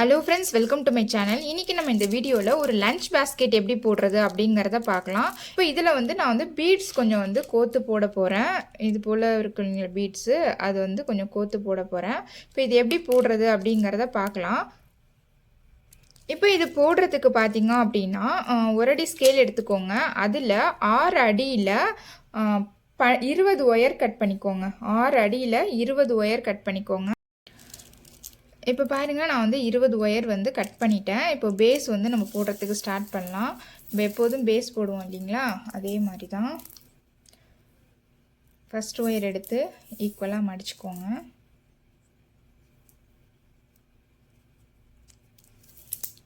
Hello friends welcome to my channel இன்றைக்கி நம்ம இந்த வீடியோவில் ஒரு லஞ்ச் பேஸ்கெட் எப்படி போடுறது அப்படிங்கிறத பார்க்கலாம். இப்போ இதில் வந்து நான் வந்து பீட்ஸ் கொஞ்சம் வந்து கோத்து போட போகிறேன் இது போல் இருக்கிற பீட்ஸு அது வந்து கொஞ்சம் கோத்து போட போகிறேன் இப்போ இது எப்படி போடுறது அப்படிங்கிறத பார்க்கலாம். இப்போ இது போடுறதுக்கு பார்த்தீங்க அப்படின்னா ஒரு அடி ஸ்கேல் எடுத்துக்கோங்க. அதில் ஆறு அடியில் ப இருபது ஒயர் கட் பண்ணிக்கோங்க. ஆறு அடியில் இருபது ஒயர் கட் பண்ணிக்கோங்க. இப்போ பாருங்க நான் வந்து இருபது ஒயர் வந்து கட் பண்ணிட்டேன். இப்போ பேஸ் வந்து நம்ம போடுறதுக்கு ஸ்டார்ட் பண்ணலாம். நம்ம எப்போதும் பேஸ் போடுவோம் இல்லைங்களா? அதே மாதிரி தான் ஃபஸ்ட் ஒயர் எடுத்து ஈக்குவலாக மடிச்சுக்கோங்க.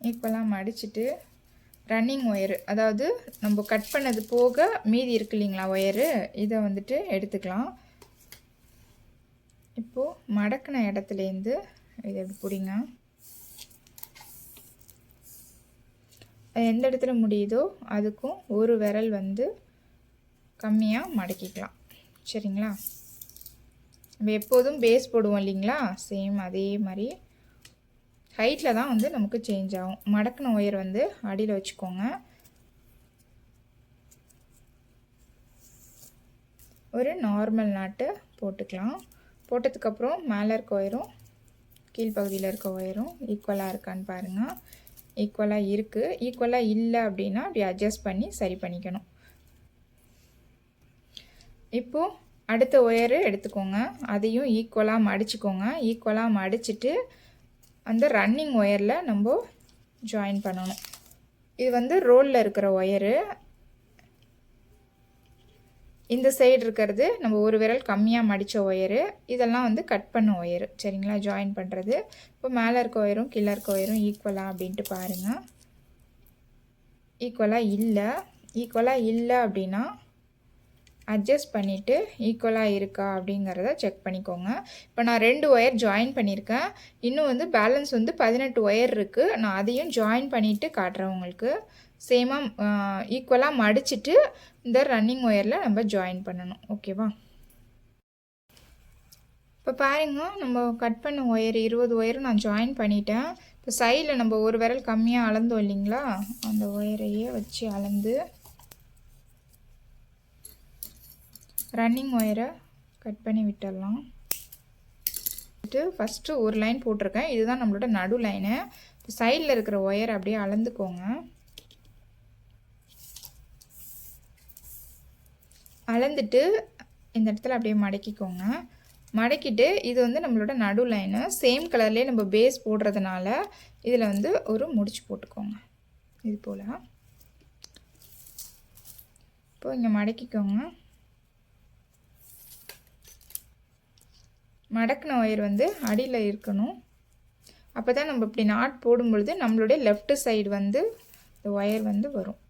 ஈக்குவலாக மடிச்சுட்டு ரன்னிங் ஒயரு அதாவது நம்ம கட் பண்ணது போக மீதி இருக்கு இல்லைங்களா ஒயரு இதை வந்துட்டு எடுத்துக்கலாம். இப்போது மடக்கின இடத்துலேருந்து இது பிடிங்க? எந்த இடத்துல முடியுதோ அதுக்கும் ஒரு விரல் வந்து கம்மியாக மடக்கிக்கலாம். சரிங்களா? நம்ம எப்போதும் பேஸ் போடுவோம் இல்லைங்களா? சேம் அதே மாதிரி ஹைட்டில் தான் வந்து நமக்கு சேஞ்ச் ஆகும். மடக்கின ஒயர் வந்து அடியில் வச்சுக்கோங்க. ஒரு நார்மல் நாட்டு போட்டுக்கலாம். போட்டதுக்கப்புறம் மேலே இருக்க ஒயரும் கீழ்ப்பகுதியில் இருக்க ஒயரும் ஈக்குவலாக இருக்கான்னு பாருங்கள் ஈக்குவலாக இருக்குது ஈக்குவலாக இல்லை அப்படின்னா அப்படி அட்ஜஸ்ட் பண்ணி சரி பண்ணிக்கணும். இப்போது அடுத்த ஒயரு எடுத்துக்கோங்க. அதையும் ஈக்குவலாக மடிச்சுக்கோங்க. ஈக்குவலாக மடிச்சுட்டு அந்த ரன்னிங் ஒயரில் நம்ம ஜாயின் பண்ணணும். இது வந்து ரோலில் இருக்கிற ஒயரு இந்த சைடு இருக்கிறது நம்ம ஒரு விரல் கம்மியாக மடித்த ஒயரு. இதெல்லாம் வந்து கட் பண்ண ஒயரு. சரிங்களா? ஜாயின் பண்ணுறது இப்போ மேலே இருக்க ஒயரும் கீழே இருக்க ஒயரும் ஈக்குவலாக அப்படின்ட்டு பாருங்கள் ஈக்குவலாக இல்லை. ஈக்குவலாக இல்லை அப்படின்னா அட்ஜஸ்ட் பண்ணிவிட்டு ஈக்குவலாக இருக்கா அப்படிங்கிறத செக் பண்ணிக்கோங்க. இப்போ நான் ரெண்டு ஒயர் ஜாயின் பண்ணியிருக்கேன் இன்னும் வந்து பேலன்ஸ் வந்து பதினெட்டு ஒயர் இருக்குது நான் அதையும் ஜாயின் பண்ணிவிட்டு காட்டுறேன் உங்களுக்கு. சேமாக ஈக்குவலாக மடிச்சிட்டு இந்த ரன்னிங் ஒயரில் நம்ம ஜாயின் பண்ணணும். ஓகேவா இப்போ பாருங்க நம்ம கட் பண்ண ஒயர் இருபது ஒயரும் நான் ஜாயின் பண்ணிட்டேன். இப்போ சைடில் நம்ம ஒரு விரல் கம்மியாக அளந்தோம் இல்லைங்களா? அந்த ஒயரையே வச்சு அளந்து ரன்னிங் ஒயரை கட் பண்ணி விட்டுடலாம். ஃபஸ்ட்டு ஒரு லைன் போட்டிருக்கேன். இதுதான் நம்மளோட நடு லைனு இப்போ சைடில் இருக்கிற ஒயர் அப்படியே அளந்துக்கோங்க. அளந்துட்டு இந்த இடத்துல அப்படியே மடக்கிக்கோங்க. மடக்கிட்டு இது வந்து நம்மளோட நடு லைனு சேம் கலர்லேயே நம்ம பேஸ் போடுறதுனால இதில் வந்து ஒரு முடிச்சு போட்டுக்கோங்க. இது போல். இப்போ இங்கே மடக்கிக்கோங்க. மடக்கின ஒயர் வந்து அடியில் இருக்கணும். அப்போ தான் நம்ம இப்படி நாட் போடும் பொழுது நம்மளுடைய லெஃப்ட் சைடு வந்து இந்த ஒயர் வந்து வரும்.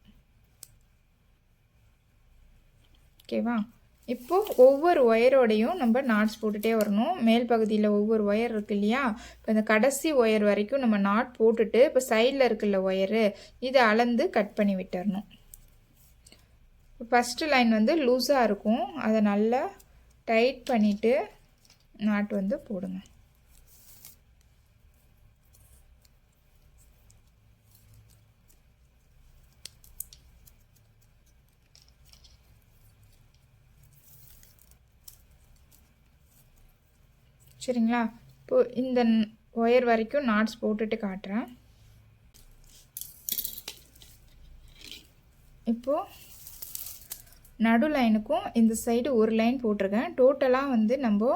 ஓகேவா? இப்போது ஒவ்வொரு ஒயரோடையும் நம்ம நாட்ஸ் போட்டுகிட்டே வரணும். மேல் பகுதியில் ஒவ்வொரு ஒயர் இருக்கு இல்லையா? இப்போ இந்த கடைசி ஒயர் வரைக்கும் நம்ம நாட் போட்டுட்டு இப்போ சைடில் இருக்குல்ல ஒயரு இதை அளந்து கட் பண்ணி விட்டுறணும். இப்போ ஃபஸ்ட்டு லைன் வந்து லூஸாக இருக்கும். அதை நல்லா டைட் பண்ணிவிட்டு நாட் வந்து போடுங்க. சரிங்களா? இப்போ இந்த ஒயர் வரைக்கும் நாட்ஸ் போட்டுட்டு காட்டுறேன். இப்போது நடு லைனுக்கும் இந்த சைடு ஒரு லைன் போட்டிருக்கேன். டோட்டலாக வந்து நம்ம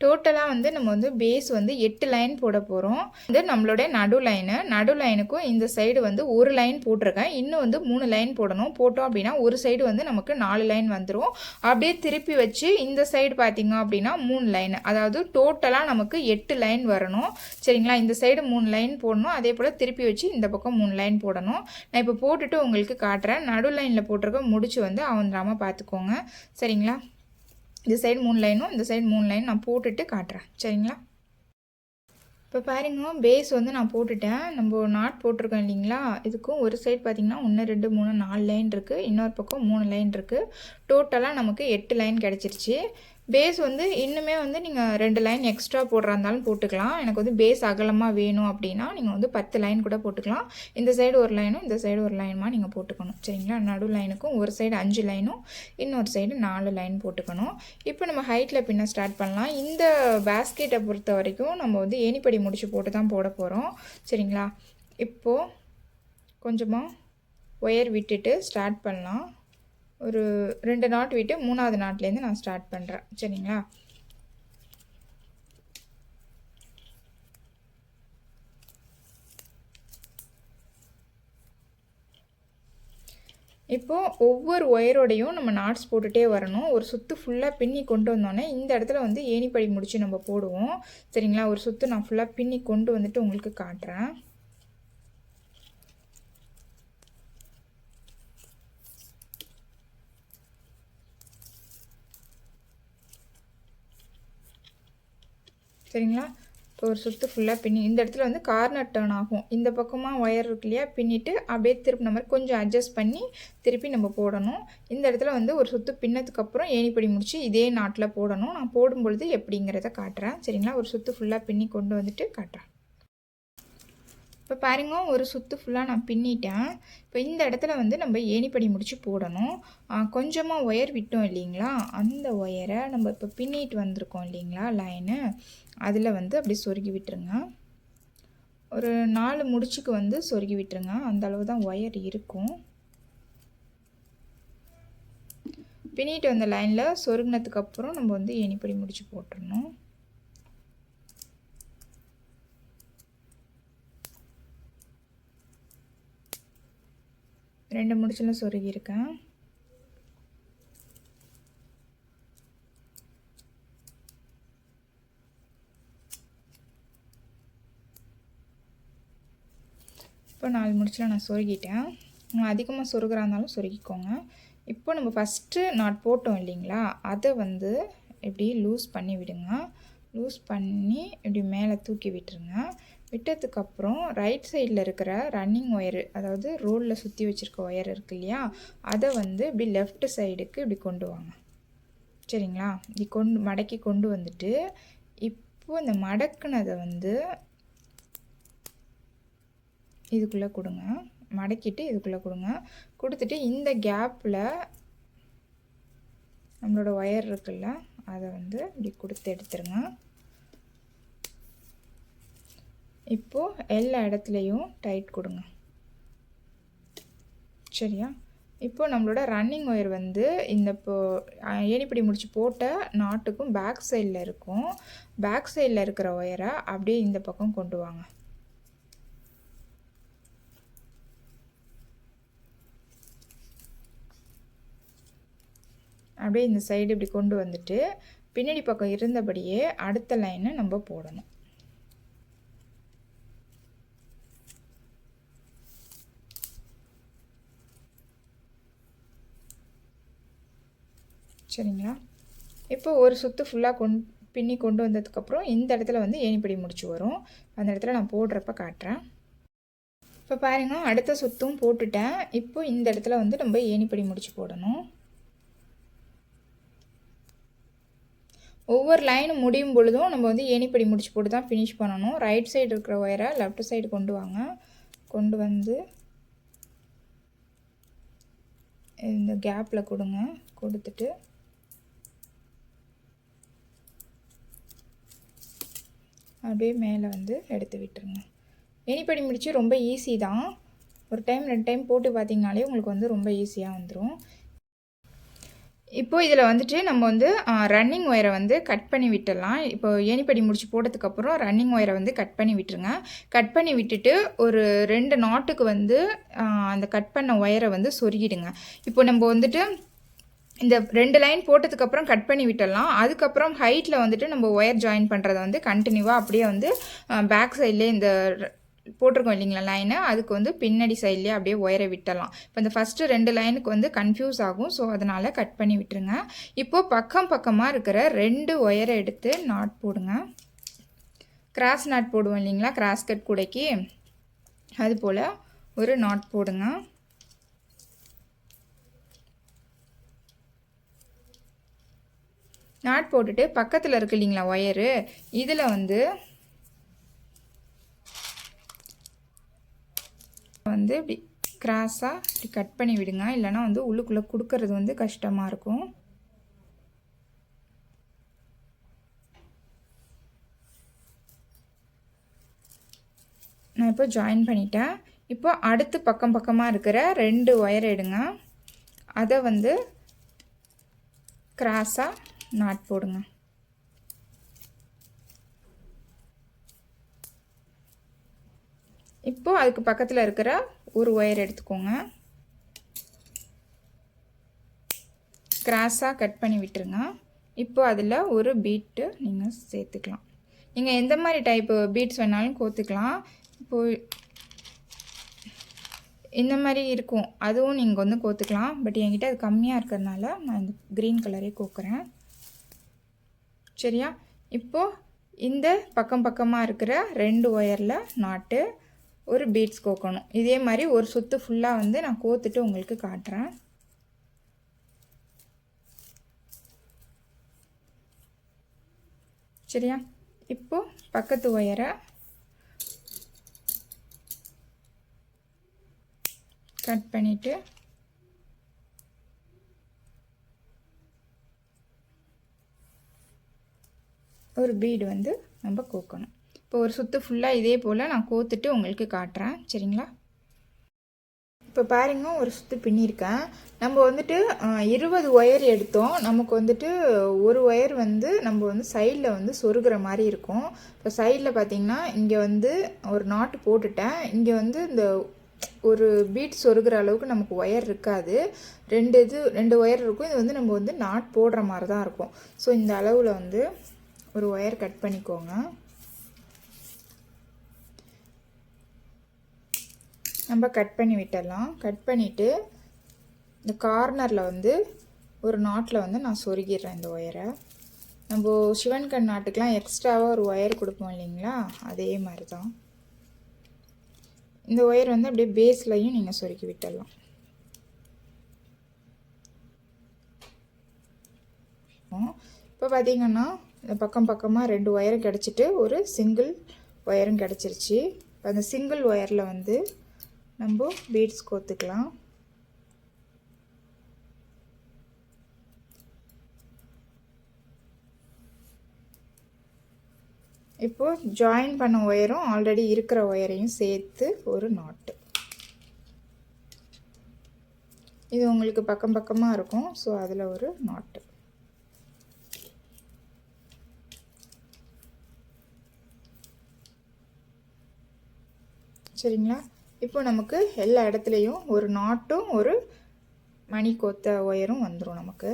டோட்டலாக வந்து நம்ம வந்து பேஸ் வந்து எட்டு லைன் போட போகிறோம் இது நம்மளுடைய நடு லைனு நடு லைனுக்கும் இந்த சைடு வந்து ஒரு லைன் போட்டிருக்கேன். இன்னும் வந்து மூணு லைன் போடணும். போட்டோம் அப்படின்னா ஒரு சைடு வந்து நமக்கு நாலு லைன் வந்துடும் அப்படியே திருப்பி வச்சு இந்த சைடு பார்த்தீங்க அப்படின்னா மூணு லைன் அதாவது டோட்டலாக நமக்கு எட்டு லைன் வரணும். சரிங்களா? இந்த சைடு மூணு லைன் போடணும். அதே போல் திருப்பி வச்சு இந்த பக்கம் மூணு லைன் போடணும். நான் இப்போ போட்டுட்டு உங்களுக்கு காட்டுறேன். நடு லைனில் போட்டிருக்க முடிச்சு வந்து அவந்திராமல் பார்த்துக்கோங்க. சரிங்களா? இந்த சைடு மூணு லைனும் இந்த சைடு மூணு லைன் நான் போட்டுட்டு காட்டுறேன். சரிங்களா? இப்போ பாருங்க பேஸ் வந்து நான் போட்டுட்டேன். நம்ம நாட் போட்டிருக்கோம் இல்லைங்களா? இதுக்கும் ஒரு சைடு பார்த்திங்கன்னா ஒன்று ரெண்டு மூணு நாலு லைன் இருக்குது இன்னொரு பக்கம் மூணு லைன் இருக்குது டோட்டலாக நமக்கு எட்டு லைன் கிடச்சிருச்சு. பேஸ் வந்து இன்னுமே வந்து நீங்கள் ரெண்டு லைன் எக்ஸ்ட்ரா போடுறா இருந்தாலும் போட்டுக்கலாம். எனக்கு வந்து பேஸ் அகலமாக வேணும் அப்படின்னா நீங்கள் வந்து பத்து லைன் கூட போட்டுக்கலாம். இந்த சைடு ஒரு லைனும் இந்த சைடு ஒரு லைனுமா நீங்கள் போட்டுக்கணும். சரிங்களா? நடு லைனுக்கும் ஒரு சைடு அஞ்சு லைனும் இன்னொரு சைடு நாலு லைன் போட்டுக்கணும். இப்போ நம்ம ஹைட்டில் பின்ன ஸ்டார்ட் பண்ணலாம். இந்த பேஸ்கெட்டை பொறுத்த வரைக்கும் நம்ம வந்து ஏணிப்படி முடிச்சு போட்டு தான் போட போகிறோம் சரிங்களா? இப்போது கொஞ்சமாக ஒயர் விட்டுட்டு ஸ்டார்ட் பண்ணலாம். ஒரு ரெண்டு நாட் விட்டு மூணாவது நாட்லேருந்து நான் ஸ்டார்ட் பண்ணுறேன் சரிங்களா? இப்போது ஒவ்வொரு ஒயரோடையும் நம்ம நாட்ஸ் போட்டுகிட்டே வரணும். ஒரு சுற்று ஃபுல்லாக பின்னி கொண்டு வந்தோடனே இந்த இடத்துல வந்து ஏணிப்படி முடித்து நம்ம போடுவோம். சரிங்களா? ஒரு சுற்று நான் ஃபுல்லாக பின்னி கொண்டு வந்துட்டு உங்களுக்கு காட்டுறேன். சரிங்களா? இப்போ ஒரு சுற்று ஃபுல்லாக பின்னி இந்த இடத்துல வந்து கார்னர் டேர்ன் ஆகும். இந்த பக்கமாக ஒயர் இருக்கு இல்லையா? பின்னிட்டு அப்படியே திருப்பின மாதிரி கொஞ்சம் அட்ஜஸ்ட் பண்ணி திருப்பி நம்ம போடணும். இந்த இடத்துல வந்து ஒரு சுற்று பின்னதுக்கப்புறம் ஏணிப்படி முடித்து இதே நாட்டில் போடணும். நான் போடும்பொழுது எப்படிங்கிறத காட்டுறேன். சரிங்களா? ஒரு சுற்று ஃபுல்லாக பின்னி கொண்டு வந்துட்டு காட்டுறேன். இப்போ பாருங்க ஒரு சுற்று ஃபுல்லாக நான் பின்னிட்டேன். இப்போ இந்த இடத்துல வந்து நம்ம ஏணிப்படி முடித்து போடணும். கொஞ்சமாக ஒயர் விட்டோம் இல்லைங்களா? அந்த ஒயரை நம்ம இப்போ பின்னிட்டு வந்திருக்கோம் இல்லைங்களா லைனு அதில் வந்து அப்படி சொருகி விட்டுருங்க. ஒரு நாலு முடிச்சுக்கு வந்து சொருகி விட்டுருங்க. அந்த அளவு தான் ஒயர் இருக்கும். பின்னிட்டு வந்த லைனில் சொருகினதுக்கப்புறம் நம்ம வந்து ஏணிப்படி முடித்து போட்டுடணும் ரெண்டு முடிச்சலும் சொருகியிருக்கேன். இப்போ நாலு முடிச்சில் நான் சொருகிட்டேன். அதிகமாக சொருகிறா இருந்தாலும் சொருகிக்கோங்க. இப்போ நம்ம ஃபஸ்ட்டு நாட் போட்டோம் இல்லைங்களா? அதை வந்து இப்படி லூஸ் பண்ணி விடுங்க. லூஸ் பண்ணி இப்படி மேலே தூக்கி விட்டுருங்க. விட்டதுக்கப்புறம் ரைட் சைடில் இருக்கிற ரன்னிங் ஒயரு அதாவது ரோலில் சுற்றி வச்சுருக்க ஒயர் இருக்கு இல்லையா? அதை வந்து இப்படி லெஃப்ட் சைடுக்கு இப்படி கொண்டு வாங்க. சரிங்களா? இப்படி கொண்டு மடக்கி கொண்டு வந்துட்டு இப்போது இந்த மடக்குனதை வந்து இதுக்குள்ளே கொடுங்க. மடக்கிட்டு இதுக்குள்ளே கொடுங்க. கொடுத்துட்டு இந்த கேப்பில் நம்மளோட ஒயர் இருக்குல்ல அதை வந்து இப்படி கொடுத்து எடுத்துருங்க. இப்போது எல்லா இடத்துலையும் டைட் கொடுங்க. சரியா? இப்போது நம்மளோட ரன்னிங் ஒயர் வந்து இந்த இப்போ ஏணிப்படி முடிச்சு போட்ட நாட்டுக்கும் பேக் சைடில் இருக்கும். பேக் சைடில் இருக்கிற ஒயரை அப்படியே இந்த பக்கம் கொண்டு வாங்க. அப்படியே இந்த சைடு இப்படி கொண்டு வந்துட்டு பின்னாடி பக்கம் இருந்தபடியே அடுத்த லைனை நம்ம போடணும். சரிங்களா? இப்போ ஒரு சுற்று ஃபுல்லாக கொண் பின்னி கொண்டு வந்ததுக்கப்புறம் இந்த இடத்துல வந்து ஏணிப்படி முடிச்சு வரும். அந்த இடத்துல நான் போடுறப்ப காட்டுறேன். இப்போ பாருங்க அடுத்த சுற்றும் போட்டுட்டேன். இப்போ இந்த இடத்துல வந்து நம்ம ஏணிப்படி முடிச்சு போடணும். ஒவ்வொரு லைனும் முடியும் பொழுதும் நம்ம வந்து ஏணிப்படி முடிச்சு போட்டு தான் ஃபினிஷ் பண்ணணும். ரைட் சைடு இருக்கிற ஒயரை லெஃப்ட் சைடு கொண்டு வாங்க. கொண்டு வந்து இந்த கேப்பில் கொடுங்க. கொடுத்துட்டு அப்படியே மேலே வந்து எடுத்து விட்டுருங்க. எனிப்படி முடிச்சு ரொம்ப ஈஸி தான். ஒரு டைம் ரெண்டு டைம் போட்டு பார்த்தீங்கனாலே உங்களுக்கு வந்து ரொம்ப ஈஸியாக வந்துடும் இப்போது இதில் வந்துட்டு நம்ம வந்து ரன்னிங் ஒயரை வந்து கட் பண்ணி விட்டுடலாம். இப்போ ஏணிப்படி முடிச்சு போட்டதுக்கப்புறம் ரன்னிங் ஒயரை வந்து கட் பண்ணி விட்டுருங்க. கட் பண்ணி விட்டுட்டு ஒரு ரெண்டு நாட்டுக்கு வந்து அந்த கட் பண்ண ஒயரை வந்து சொருகிடுங்க. இப்போ நம்ம வந்துட்டு இந்த ரெண்டு லைன் போட்டதுக்கப்புறம் கட் பண்ணி விட்டுடலாம். அதுக்கப்புறம் ஹைட்டில் வந்துட்டு நம்ம ஒயர் ஜாயின் பண்ணுறதை வந்து கண்டினியூவாக அப்படியே வந்து பேக் சைட்லேயே இந்த போட்டிருக்கோம் இல்லைங்களா லைனை அதுக்கு வந்து பின்னாடி சைட்லேயே அப்படியே ஒயரை விட்டலாம் இப்போ இந்த ஃபஸ்ட்டு ரெண்டு லைனுக்கு வந்து கன்ஃபியூஸ் ஆகும். ஸோ அதனால் கட் பண்ணி விட்டுருங்க. இப்போது பக்கம் பக்கமாக இருக்கிற ரெண்டு ஒயரை எடுத்து நாட் போடுங்க. கிராஸ் நாட் போடுவோம் இல்லைங்களா? கிராஸ் கட் கூடைக்கு. அதுபோல் ஒரு நாட் போடுங்க. நாட் போட்டுட்டு பக்கத்தில் இருக்கு இல்லைங்களா ஒயரு? இதில் வந்து வந்து இப்படி கிராஸாக இப்படி கட் பண்ணி விடுங்க. இல்லைனா வந்து உள்ளுக்குள்ளே கொடுக்கறது வந்து கஷ்டமாக இருக்கும். நான் இப்போ ஜாயின் பண்ணிட்டேன். இப்போ அடுத்து பக்கம் பக்கமாக இருக்கிற ரெண்டு ஒயர் எடுங்க. அதை வந்து கிராஸாக நாட் போடுங்க. இப்போ அதுக்கு பக்கத்தில் இருக்கிற ஒரு ஒயர் எடுத்துக்கோங்க. கிராஸாக கட் பண்ணி விட்டுருங்க. இப்போ அதில் ஒரு பீட்டு நீங்கள் சேர்த்துக்கலாம். நீங்கள் எந்த மாதிரி டைப்பு பீட்ஸ் வேணாலும் கோத்துக்கலாம். இப்போது இந்த மாதிரி இருக்கும். அதுவும் நீங்கள் வந்து கோத்துக்கலாம். பட் என்கிட்ட அது கம்மியாக இருக்கிறதுனால நான் இந்த க்ரீன் கலரே கோக்குறேன். சரியா? இப்போது இந்த பக்கம் பக்கமாக இருக்கிற ரெண்டு ஒயரில் நாட்டு ஒரு பீட்ஸ் கோக்கணும். இதே மாதிரி ஒரு சுற்று ஃபுல்லாக வந்து நான் கோத்துட்டு உங்களுக்கு காட்டுறேன். சரியா? இப்போது பக்கத்து ஒயரை கட் பண்ணிவிட்டு ஒரு பீடு வந்து நம்ம கோக்கணும். இப்போ ஒரு சுற்று ஃபுல்லாக இதே போல் நான் கோத்துட்டு உங்களுக்கு காட்டுறேன். சரிங்களா? இப்போ பாருங்க ஒரு சுற்று பின்னியிருக்கேன் நம்ம வந்துட்டு இருபது ஒயர் எடுத்தோம். நமக்கு வந்துட்டு ஒரு ஒயர் வந்து நம்ம வந்து சைடில் வந்து சொருகிற மாதிரி இருக்கும். இப்போ சைடில் பார்த்திங்கன்னா இங்கே வந்து ஒரு நாட்டு போட்டுட்டேன். இங்கே வந்து இந்த ஒரு பீட் சொருகிற அளவுக்கு நமக்கு ஒயர் இருக்காது. ரெண்டு இது ரெண்டு ஒயர் இருக்கும். இது வந்து நம்ம வந்து நாட் போடுற மாதிரி தான் இருக்கும். ஸோ இந்த அளவில் வந்து ஒரு ஒயர் கட் பண்ணிக்கோங்க. நம்ம கட் பண்ணி விட்டுடலாம். கட் பண்ணிவிட்டு இந்த கார்னரில் வந்து ஒரு நாட்டில் வந்து நான் சொருகிடுறேன் இந்த ஒயரை நம்ம சிவன் கண் நாட்டுக்கெலாம் எக்ஸ்ட்ராவாக ஒரு ஒயர் கொடுப்போம் இல்லைங்களா? அதே மாதிரி தான் இந்த ஒயர் வந்து அப்படியே பேஸ்லையும் நீங்கள் சொருக்கி விட்டுடலாம். இப்போ பார்த்தீங்கன்னா இந்த பக்கம் பக்கமாக ரெண்டு ஒயரும் கிடச்சிட்டு ஒரு சிங்கிள் ஒயரும் கிடச்சிருச்சு. இப்போ அந்த சிங்கிள் ஒயரில் வந்து நம்ம பீட்ஸ் கோத்துக்கலாம். இப்போது ஜாயின் பண்ண ஒயரும் ஆல்ரெடி இருக்கிற ஒயரையும் சேர்த்து ஒரு நாட்டு இது உங்களுக்கு பக்கம் பக்கமாக இருக்கும். ஸோ அதில் ஒரு நாட்டு சரிங்களா? இப்போ நமக்கு எல்லா இடத்துலையும் ஒரு நாட்டும் ஒரு மணி கோத்த ஒயரும் வந்துடும் நமக்கு.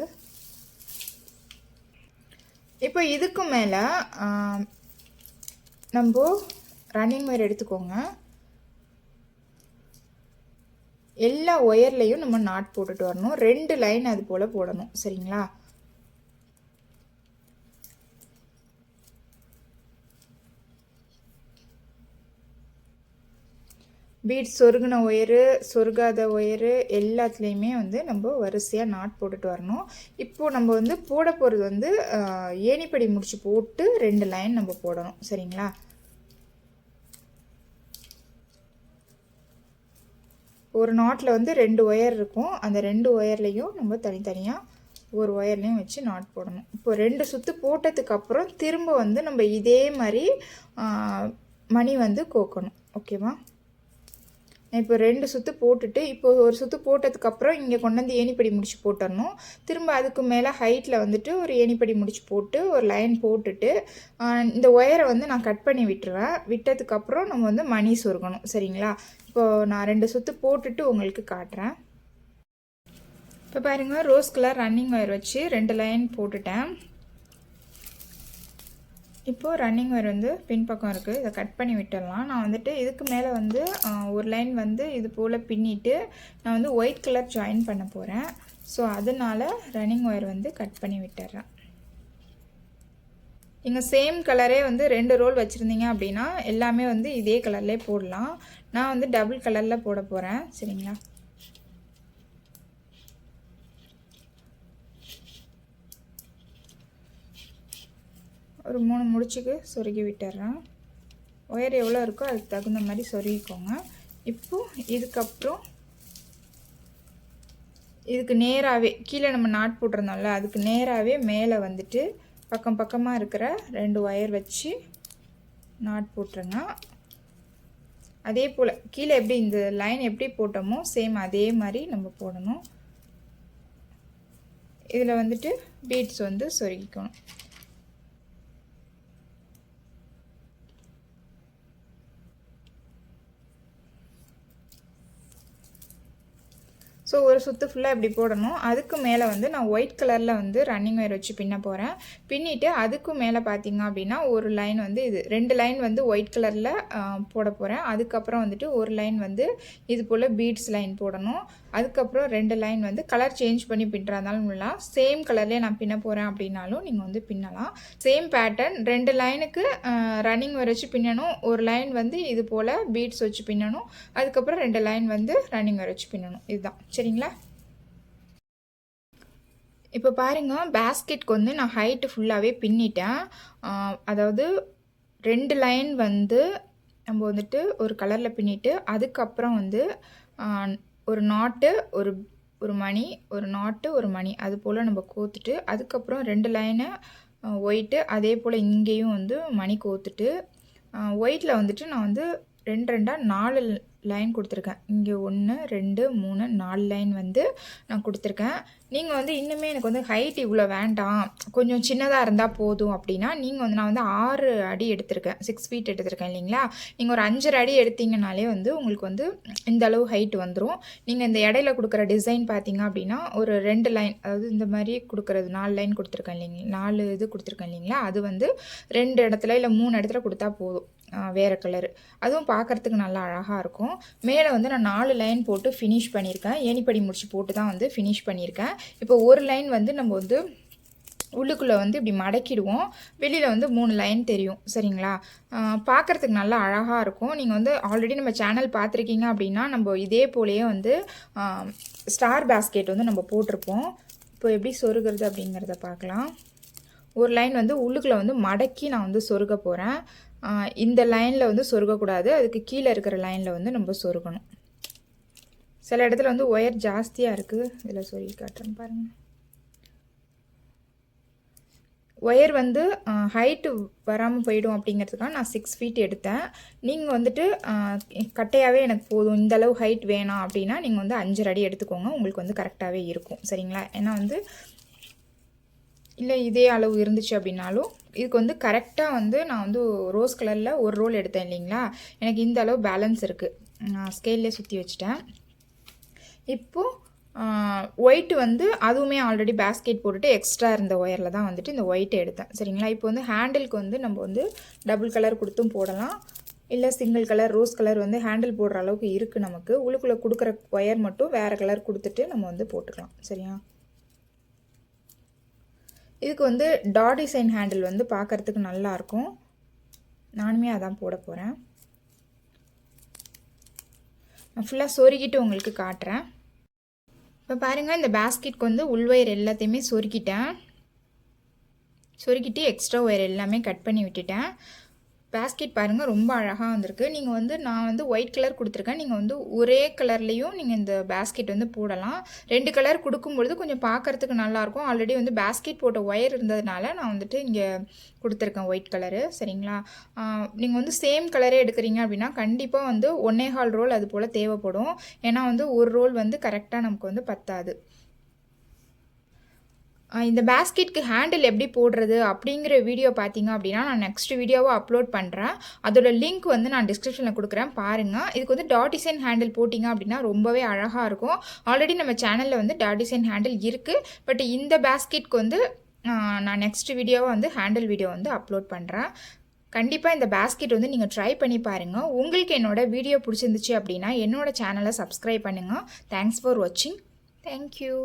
இப்போ இதுக்கு மேலே நம்ம ரன்னிங் ஒயர் எடுத்துக்கோங்க. எல்லா ஒயர்லேயும் நம்ம நாட் போட்டுட்டு வரணும். ரெண்டு லைன் அது போல் போடணும். சரிங்களா? பீட் சொருகின ஒயரு சொருகாத ஒயரு எல்லாத்துலேயுமே வந்து நம்ம வரிசையாக நாட் போட்டுட்டு வரணும். இப்போது நம்ம வந்து போட போகிறது வந்து ஏணிப்படி முடிச்சு போட்டு ரெண்டு லைன் நம்ம போடணும். சரிங்களா? ஒரு நாட்டில் வந்து ரெண்டு ஒயர் இருக்கும். அந்த ரெண்டு ஒயர்லேயும் நம்ம தனித்தனியாக ஒரு ஒயர்லேயும் வச்சு நாட் போடணும். இப்போ ரெண்டு சுற்று போட்டதுக்கப்புறம் திரும்ப வந்து நம்ம இதே மாதிரி மணி வந்து கோக்கணும். ஓகேவா? இப்போ ரெண்டு சுற்று போட்டுட்டு இப்போ ஒரு சுற்று போட்டதுக்கப்புறம் இங்கே கொண்டு வந்து ஏணிப்படி முடிச்சு போட்டுடணும் திரும்ப அதுக்கு மேலே ஹைட்டில் வந்துட்டு ஒரு ஏணிப்படி முடிச்சு போட்டு ஒரு லைன் போட்டுட்டு இந்த ஒயரை வந்து நான் கட் பண்ணி விட்டுருவேன் விட்டதுக்கப்புறம் நம்ம வந்து மணி சொருகணும். சரிங்களா? இப்போது நான் ரெண்டு சுற்று போட்டுட்டு உங்களுக்கு காட்டுறேன். இப்போ பாருங்கள் ரோஸ் கலர் ரன்னிங் ஒயர் வச்சு ரெண்டு லைன் போட்டுட்டேன். இப்போது ரன்னிங் ஒயர் வந்து பின்பக்கம் இருக்குது இதை கட் பண்ணி விட்டுடலாம். நான் வந்துட்டு இதுக்கு மேலே வந்து ஒரு லைன் வந்து இது போல் பின்னிட்டு நான் வந்து ஒயிட் கலர் ஜாயின் பண்ண போகிறேன் ஸோ அதனால் ரன்னிங் ஒயர் வந்து கட் பண்ணி விட்டுறேன். நீங்கள் சேம் கலரே வந்து ரெண்டு ரோல் வச்சுருந்தீங்க அப்படின்னா எல்லாமே வந்து இதே கலர்லேயே போடலாம். நான் வந்து டபுள் கலரில் போட போகிறேன் சரிங்களா? ஒரு மூணு முடிச்சுக்கு சொருகி விட்டுறேன். ஒயர் எவ்வளோ இருக்கோ அதுக்கு தகுந்த மாதிரி சொருகிக்கோங்க. இப்போது இதுக்கப்புறம் இதுக்கு நேராகவே கீழே நம்ம நாட் போட்டிருந்தோம்ல அதுக்கு நேராகவே மேலே வந்துட்டு பக்கம் பக்கமாக இருக்கிற ரெண்டு ஒயர் வச்சு நாட் போட்டுருங்க. அதே போல் கீழே எப்படி இந்த லைன் எப்படி போட்டோமோ சேம் அதே மாதிரி நம்ம போடணும். இதில் வந்துட்டு பீட்ஸ் வந்து சொருகிக்கணும். ஸோ ஒரு சுற்று ஃபுல்லாக இப்படி போடணும். அதுக்கு மேலே வந்து நான் ஒயிட் கலரில் வந்து ரன்னிங் ஒயர் வச்சு பின்ன போகிறேன் பின்னிட்டு அதுக்கும் மேலே பார்த்தீங்க அப்படின்னா ஒரு லைன் வந்து இது ரெண்டு லைன் வந்து ஒயிட் கலரில் போட போகிறேன் அதுக்கப்புறம் வந்துட்டு ஒரு லைன் வந்து இது போல் பீட்ஸ் லைன் போடணும். அதுக்கப்புறம் ரெண்டு லைன் வந்து கலர் சேஞ்ச் பண்ணி பின்னுறதாலும் இல்லலாம் சேம் கலர்லேயே நான் பின்ன போகிறேன் அப்படின்னாலும் நீங்கள் வந்து பின்னலாம். சேம் பேட்டர்ன் ரெண்டு லைனுக்கு ரன்னிங் ஒயர் பின்னணும். ஒரு லைன் வந்து இது போல் பீட்ஸ் வச்சு பின்னணும். அதுக்கப்புறம் ரெண்டு லைன் வந்து ரன்னிங் வரைச்சி பின்னணும். இதுதான். சரிங்களா? இப்போ பாருங்கள் பேஸ்கெட்க்கு வந்து நான் ஹைட்டு ஃபுல்லாகவே பின்னிட்டேன். அதாவது ரெண்டு லைன் வந்து நம்ம வந்துட்டு ஒரு கலரில் பின்னிட்டு அதுக்கப்புறம் வந்து ஒரு நாட்டு ஒரு ஒரு மணி ஒரு நாட்டு ஒரு மணி அது போல் நம்ம கோத்துட்டு அதுக்கப்புறம் ரெண்டு லைனை ஒயிட்டு அதே போல் இங்கேயும் வந்து மணி கோத்துட்டு ஒயிட்டில் வந்துட்டு நான் வந்து ரெண்டு ரெண்டாக நாலு லைன் கொடுத்துருக்கேன். இங்கே ஒன்று ரெண்டு மூணு நாலு லைன் வந்து நான் கொடுத்துருக்கேன். நீங்கள் வந்து இன்னுமே எனக்கு வந்து ஹைட் இவ்வளோ வேண்டாம். கொஞ்சம் சின்னதாக இருந்தால் போதும் அப்படின்னா நீங்கள் வந்து நான் வந்து ஆறு அடி எடுத்திருக்கேன். சிக்ஸ் ஃபீட் எடுத்திருக்கேன் இல்லைங்களா? நீங்கள் ஒரு அஞ்சரை அடி எடுத்தீங்கனாலே வந்து உங்களுக்கு வந்து இந்த அளவு ஹைட் வந்துடும் நீங்கள் இந்த இடையில கொடுக்குற டிசைன் பார்த்தீங்க அப்படின்னா ஒரு ரெண்டு லைன் அதாவது இந்த மாதிரி கொடுக்குறது நாலு லைன் கொடுத்துருக்கேன் இல்லைங்களா நாலு இது கொடுத்துருக்கேன் இல்லைங்களா? அது வந்து ரெண்டு இடத்துல இல்லை மூணு இடத்துல கொடுத்தா போதும். வேறு கலரு அதுவும் பார்க்குறதுக்கு நல்லா அழகாக இருக்கும். மேலே வந்து நான் நாலு லைன் போட்டு ஃபினிஷ் பண்ணியிருக்கேன். ஏணிப்படி முடிச்சு போட்டு தான் வந்து ஃபினிஷ் பண்ணியிருக்கேன். இப்போ ஒரு லைன் வந்து நம்ம வந்து உள்ளுக்குள்ளே வந்து இப்படி மடக்கிடுவோம். வெளியில் வந்து மூணு லைன் தெரியும். சரிங்களா? பார்க்குறதுக்கு நல்லா அழகாக இருக்கும். நீங்கள் வந்து ஆல்ரெடி நம்ம சேனல் பார்த்துருக்கீங்க அப்படின்னா நம்ம இதே போலேயே வந்து ஸ்டார் பேஸ்கெட் வந்து நம்ம போட்டிருப்போம். இப்போ எப்படி சொருகிறது அப்படிங்கிறத பார்க்கலாம். ஒரு லைன் வந்து உள்ளுக்குள்ளே வந்து மடக்கி நான் வந்து சொருக போகிறேன் இந்த லைனில் வந்து சொருகக்கூடாது. அதுக்கு கீழே இருக்கிற லைனில் வந்து நம்ம சொருகணும். சில இடத்துல வந்து ஒயர் ஜாஸ்தியாக இருக்குது இதில் சொல்லி காட்டுறேன் பாருங்கள் ஒயர் வந்து ஹைட்டு வராமல் போயிடும் அப்படிங்கிறதுக்காக நான் சிக்ஸ் ஃபீட் எடுத்தேன். நீங்கள் வந்துட்டு கட்டையாகவே எனக்கு போதும். இந்தளவு ஹைட் வேணாம் அப்படின்னா நீங்கள் வந்து அஞ்சரை அடி எடுத்துக்கோங்க. உங்களுக்கு வந்து கரெக்டாகவே இருக்கும். சரிங்களா? ஏன்னா வந்து இல்லை இதே அளவு இருந்துச்சு அப்படின்னாலும் இதுக்கு வந்து கரெக்டாக வந்து நான் வந்து ரோஸ் கலரில் ஒரு ரோல் எடுத்தேன் இல்லைங்களா? எனக்கு இந்த அளவு பேலன்ஸ் இருக்குது நான் ஸ்கேல்லே சுற்றி வச்சுட்டேன். இப்போது ஒயிட்டு வந்து அதுவுமே ஆல்ரெடி பேஸ்கெட் போட்டுட்டு எக்ஸ்ட்ரா இருந்த ஒயரில் தான் வந்துட்டு இந்த ஒயிட்டை எடுத்தேன். சரிங்களா? இப்போ வந்து ஹேண்டிலுக்கு வந்து நம்ம வந்து டபுள் கலர் கொடுத்தும் போடலாம். இல்லை சிங்கிள் கலர் ரோஸ் கலர் வந்து ஹேண்டில் போடுற அளவுக்கு இருக்குது நமக்கு. உள்ளுக்குள்ளே கொடுக்குற ஒயர் மட்டும் வேறு கலர் கொடுத்துட்டு நம்ம வந்து போட்டுக்கலாம். சரியா? இதுக்கு வந்து டா டிசைன் ஹேண்டில் வந்து பார்க்குறதுக்கு நல்லாயிருக்கும் நானுமே அதான் போட போகிறேன் நான் ஃபுல்லாக சொருகிட்டு உங்களுக்கு காட்டுறேன். இப்போ பாருங்கள் இந்த பேஸ்கெட்க்கு வந்து உள்வயர் எல்லாத்தையுமே சொருக்கிட்டேன். சொருக்கிட்டு எக்ஸ்ட்ரா ஒயர் எல்லாமே கட் பண்ணி விட்டுட்டேன். பேஸ்கெட் பாருங்கள் ரொம்ப அழகாக வந்திருக்கு. நீங்கள் வந்து நான் வந்து ஒயிட் கலர் கொடுத்துருக்கேன். நீங்கள் வந்து ஒரே கலர்லேயும் நீங்கள் இந்த பேஸ்கெட் வந்து போடலாம். ரெண்டு கலர் கொடுக்கும்பொழுது கொஞ்சம் பார்க்குறதுக்கு நல்லாயிருக்கும் ஆல்ரெடி வந்து பேஸ்கெட் போட்ட ஒயர் இருந்ததுனால நான் வந்துட்டு இங்கே கொடுத்துருக்கேன் ஒயிட் கலரு சரிங்களா? நீங்கள் வந்து சேம் கலரே எடுக்கிறீங்க அப்படின்னா கண்டிப்பாக வந்து ஒன்னே ஹால் ரோல் அது போல் தேவைப்படும். ஏன்னா வந்து ஒரு ரோல் வந்து கரெக்டாக நமக்கு வந்து பத்தாது. இந்த பேஸ்கெட்க்கு ஹேண்டில் எப்படி போடுறது அப்படிங்கிற வீடியோ பார்த்தீங்க அப்படின்னா நான் நெக்ஸ்ட் வீடியோவை அப்லோட் பண்ணுறேன் அதோட லிங்க் வந்து நான் டிஸ்கிரிப்ஷனில் கொடுக்குறேன் பாருங்கள் இதுக்கு வந்து டாட் டிசைன் ஹேண்டில் போட்டிங்க அப்படின்னா ரொம்பவே அழகாக இருக்கும். ஆல்ரெடி நம்ம சேனலில் வந்து டாட் டிசைன் ஹேண்டில் இருக்குது பட் இந்த பேஸ்கெட்க்கு வந்து நான் நெக்ஸ்ட் வீடியோவை வந்து ஹேண்டில் வீடியோ வந்து அப்லோட் பண்ணுறேன் கண்டிப்பாக இந்த பேஸ்கெட் வந்து நீங்கள் ட்ரை பண்ணி பாருங்கள் உங்களுக்கு என்னோடய வீடியோ பிடிச்சிருந்துச்சு அப்படின்னா என்னோடய சேனலை சப்ஸ்கிரைப் பண்ணுங்கள் தேங்க்ஸ் ஃபார் வாட்சிங் தேங்க்யூ